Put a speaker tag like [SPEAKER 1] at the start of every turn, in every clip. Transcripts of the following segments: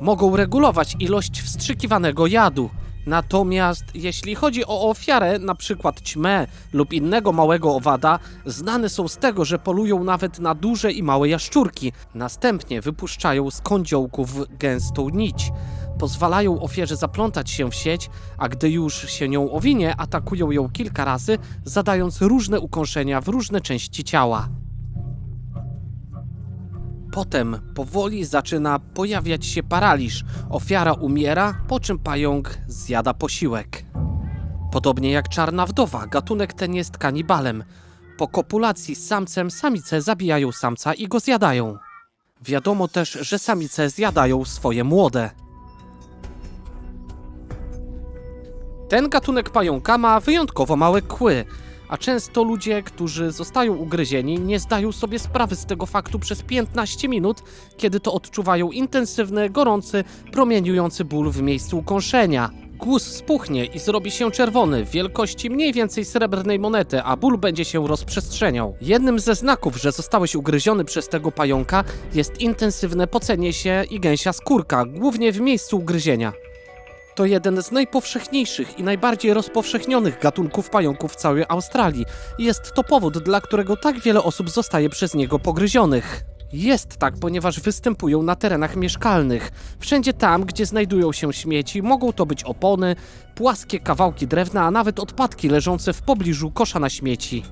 [SPEAKER 1] Mogą regulować ilość wstrzykiwanego jadu. Natomiast jeśli chodzi o ofiarę, na przykład ćmę lub innego małego owada, znane są z tego, że polują nawet na duże i małe jaszczurki. Następnie wypuszczają z kądziołków gęstą nić. Pozwalają ofierze zaplątać się w sieć, a gdy już się nią owinie, atakują ją kilka razy, zadając różne ukąszenia w różne części ciała. Potem powoli zaczyna pojawiać się paraliż. Ofiara umiera, po czym pająk zjada posiłek. Podobnie jak czarna wdowa, gatunek ten jest kanibalem. Po kopulacji z samcem samice zabijają samca i go zjadają. Wiadomo też, że samice zjadają swoje młode. Ten gatunek pająka ma wyjątkowo małe kły, a często ludzie, którzy zostają ugryzieni, nie zdają sobie sprawy z tego faktu przez 15 minut, kiedy to odczuwają intensywny, gorący, promieniujący ból w miejscu ukąszenia. Guz spuchnie i zrobi się czerwony, wielkości mniej więcej srebrnej monety, a ból będzie się rozprzestrzeniał. Jednym ze znaków, że zostałeś ugryziony przez tego pająka, jest intensywne pocenie się i gęsia skórka, głównie w miejscu ugryzienia. To jeden z najpowszechniejszych i najbardziej rozpowszechnionych gatunków pająków w całej Australii. Jest to powód, dla którego tak wiele osób zostaje przez niego pogryzionych. Jest tak, ponieważ występują na terenach mieszkalnych. Wszędzie tam, gdzie znajdują się śmieci, mogą to być opony, płaskie kawałki drewna, a nawet odpadki leżące w pobliżu kosza na śmieci.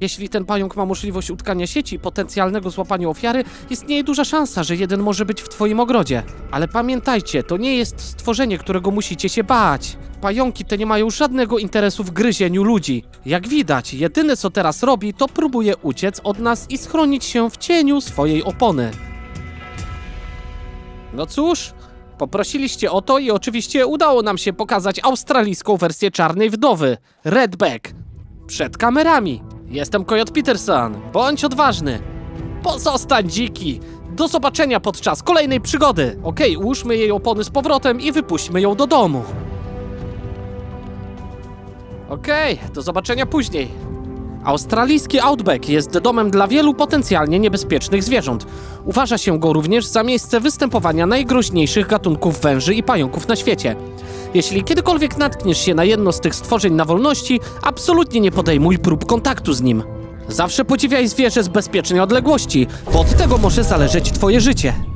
[SPEAKER 1] Jeśli ten pająk ma możliwość utkania sieci i potencjalnego złapania ofiary, istnieje duża szansa, że jeden może być w twoim ogrodzie. Ale pamiętajcie, to nie jest stworzenie, którego musicie się bać. Pająki te nie mają żadnego interesu w gryzieniu ludzi. Jak widać, jedyne co teraz robi, to próbuje uciec od nas i schronić się w cieniu swojej opony. No cóż, poprosiliście o to i oczywiście udało nam się pokazać australijską wersję Czarnej Wdowy, Redback. Przed kamerami. Jestem Coyote Peterson. Bądź odważny. Pozostań dziki. Do zobaczenia podczas kolejnej przygody. Okej, ułóżmy jej opony z powrotem i wypuśćmy ją do domu. Okej, do zobaczenia później. Australijski Outback jest domem dla wielu potencjalnie niebezpiecznych zwierząt. Uważa się go również za miejsce występowania najgroźniejszych gatunków węży i pająków na świecie. Jeśli kiedykolwiek natkniesz się na jedno z tych stworzeń na wolności, absolutnie nie podejmuj prób kontaktu z nim. Zawsze podziwiaj zwierzę z bezpiecznej odległości, bo od tego może zależeć twoje życie.